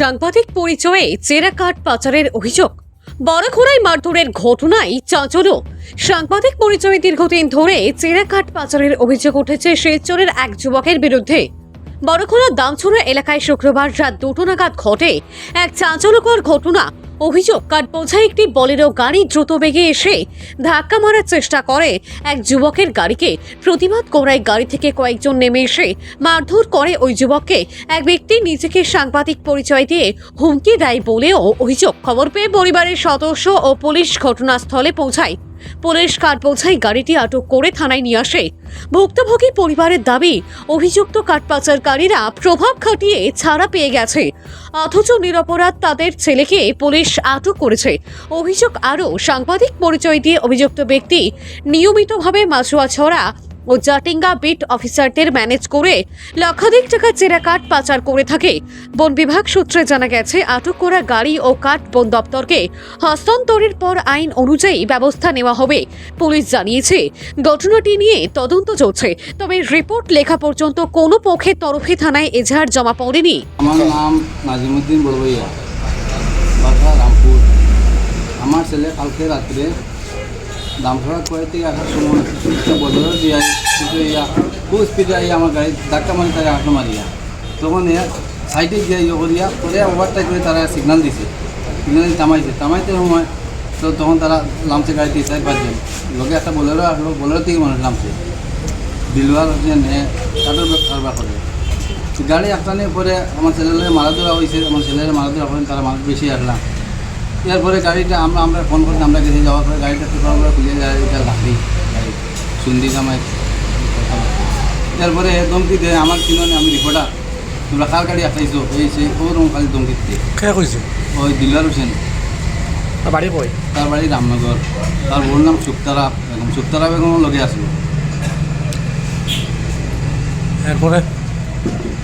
সাংবাদিক পরিচয়ে চেরা কাঠ পাচারের অভিযোগ। বড়খোড়ায় মারধরের ঘটনায় চাঁচল সাংবাদিক পরিচয়ে দীর্ঘদিন ধরে চেরা কাঠ পাচারের অভিযোগ উঠেছে শিলচরের এক যুবকের বিরুদ্ধে। বড়খোড়া দামছড়া এলাকায় শুক্রবার রাত দুটো নাগাদ ঘটে এক চাঁচলকর ঘটনা। অভিযোগ কাঠবোঝাই একটি বলেরো গাড়ি দ্রুত বেগে এসে ধাক্কা মারার চেষ্টা করে এক যুবকের গাড়িকে। প্রতিবাদ করায় গাড়ি থেকে কয়েকজন নেমে এসে মারধর করে ওই যুবককে। এক ব্যক্তি নিজেকে সাংবাদিক পরিচয় দিয়ে হুমকি দেয় বলেও অভিযোগ। খবর পেয়ে পরিবারের সদস্য ও পুলিশ ঘটনাস্থলে পৌঁছায়। পুলিশ কাঠ কাঠবোঝাই গাড়িটি আটক করে থানায় নিয়ে আসে। ভুক্তভোগী পরিবারের দাবি, অভিযুক্ত কাঠ পাচারকারীরা প্রভাব খাটিয়ে ছাড়া পেয়ে গেছে। অথচ নিরপরাধ তাদের ছেলেকে পুলিশ আটক করেছে। অভিযোগ আরও সাংবাদিক পরিচয় দিয়ে অভিযুক্ত ব্যক্তি নিয়মিতভাবে মাছুয়া ছড়া ও জাটিঙ্গা বিট অফিসারদের ম্যানেজ করে লক্ষাধিক টাকা চেরা কাঠ পাচার করে থাকে। বন বিভাগ সূত্রে জানা গেছে, আটক করা গাড়ি ও কাঠ বন দপ্তরকে হস্তান্তরের পর আইন অনুযায়ী ব্যবস্থা নেওয়া হবে। পুলিশ জানিয়েছে, ঘটনাটি নিয়ে তদন্ত চলছে, তবে রিপোর্ট লেখা পর্যন্ত কোনো পক্ষের তরফে থানায় এজাহার জমা পড়েনি। আমার নাম নাজিমুদ্দিন বড়বইয়া রামপুর। আমার ছেলে কালকে রাত্রে দামখড়া কুয়াই থেকে আসার সময় বদলের দিয়ে কিন্তু ইয়া খুব স্পিডে আইয়া আমার গাড়ি ধাক্কা মারি তারা আঁকড়ে মারিয়া। তখন সাইডে গিয়ে ইয়ে করিয়া পরে ওভারটাই করে তারা সিগনাল দিছে। সিগনাল থামাইছে। থামাইতে সময় তো তখন তারা লামছে গাড়ি দিয়ে চার পাঁচজন লগে একটা বলেরও আসলো বলেরও থেকে মানুষ নামছে। দিলওয়ার হচ্ছে নে, তাদের কারবার করে। গাড়ি আটকানোর পরে আমার ছেলেদের মারা ধরা হয়েছে, আমার ছেলেদের মারা ধরা করেন তারা মানুষ বেশি আসলাম এরপরে গাড়িটা আমরা আমরা ফোন করে আমরা গেছি যাওয়ার পরে গাড়িটা টোটাল আমরা খুলে যায় এটা লাকড়ি গাড়ি। এরপরে দমকি দেয় আমার কিনে আমি রিপোর্টার তোমরা কার গাড়ি আটকাইছো এই সেই ওরকম খালি দমকি দিয়ে কে কইছে? ওই দিলার হোসেন। আর বাড়ি কই? তার বাড়ি রামনগর। তার বোর নাম সুক্তারা বেগম। সুক্তারা বেগম লগে আসলো এরপরে?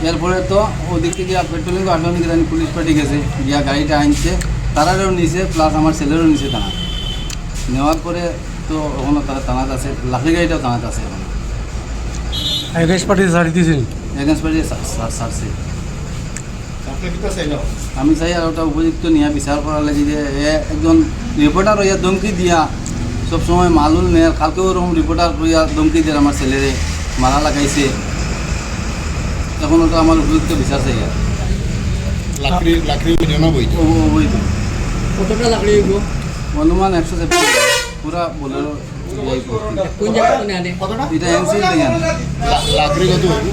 এরপরে তো ওদিক থেকে পেট্রোলিং আসলো নাকি পুলিশ পার্টি গেছে। গিয়া গাড়িটা আনছে। তারারও নিছে প্লাস আমার ছেলেরও নিছে টানা নেওয়ার পরে তো ওখানে তারা টানাত আছে লাকড়ি গাড়িটাও টানাত আছে এখন। আইরিশ পার্টি ছাড়ি দিছিল এগেন্স পার্টি সারছে। আমি চাই আর ওটা উপযুক্ত নিয়ে বিচার করার লাগে যে এ একজন রিপোর্টার হইয়া ধমকি দিয়া সবসময় মালুল নেয় কালকেও ওরকম রিপোর্টার হইয়া ধমকি দিয়ে আমার ছেলেরে মারা লাগাইছে। এখন ওটা আমার উপযুক্ত বিচার চাই আর। লাকড়ি লাকড়ি ওই তো কতটা লাকড়ি হইব অনুমান একশো পুরা বোলেরো। কোন জায়গা কোনে আনে এটা এনসিল থেকে আনে। লাকড়ি কত হইব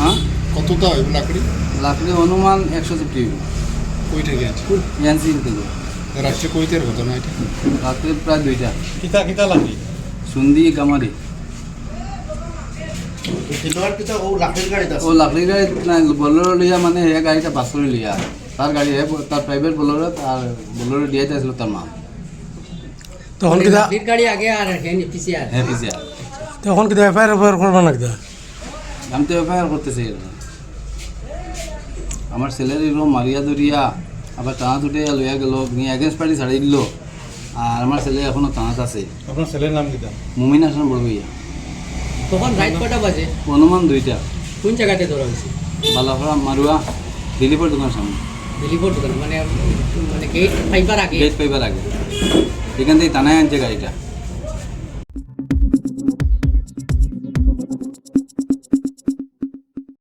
হ্যাঁ কতটা হইব লাকড়ি লাকড়ি অনুমান একশো সেপ্টি কই থেকে আছে এনসিল থেকে রাত্রে কইতের ঘটনা এটা রাত্রে প্রায় দুইটা কিতা কিতা লাগি সুন্দি কামারি ও লাকড়ি গাড়ি না বোলেরো লিয়া মানে হে গাড়িটা বাস করে লিয়া তার গাড়ি তার প্রাইভেট বোলেরো আর বোলেরো দিয়াতে আসলো তার মা। তখন লাকড়ির গাড়ি আগে আর হেন পিছে আর হ্যাঁ পিছিয়ে তখন কিতা এফআইআর এফআইআর করবা না কিতা আমি তো এফআইআর করতেছি। আমার ছেলের এরকম মারিয়া ধরিয়া আবার টানা তুটে লইয়া গেল নিয়ে এগেন্স্ট পার্টি ছাড়িয়ে দিল। আর আমার ছেলে এখনও টানাত আছে। আপনার ছেলের নাম কিতা মুমিন হাসান বড়বইয়া তখন রাত কটা বাজে? অনুমান দুইটা। কোন জায়গাতে ধরা হয়েছে? বালাফড়া মারুয়া দিলীপের দোকান সামনে। দিলীপর দোকান মানে মানে গেট ফাইবার আগে। গেট পাইবার আগে। এখান থেকে টানায় আনছে গাড়িটা।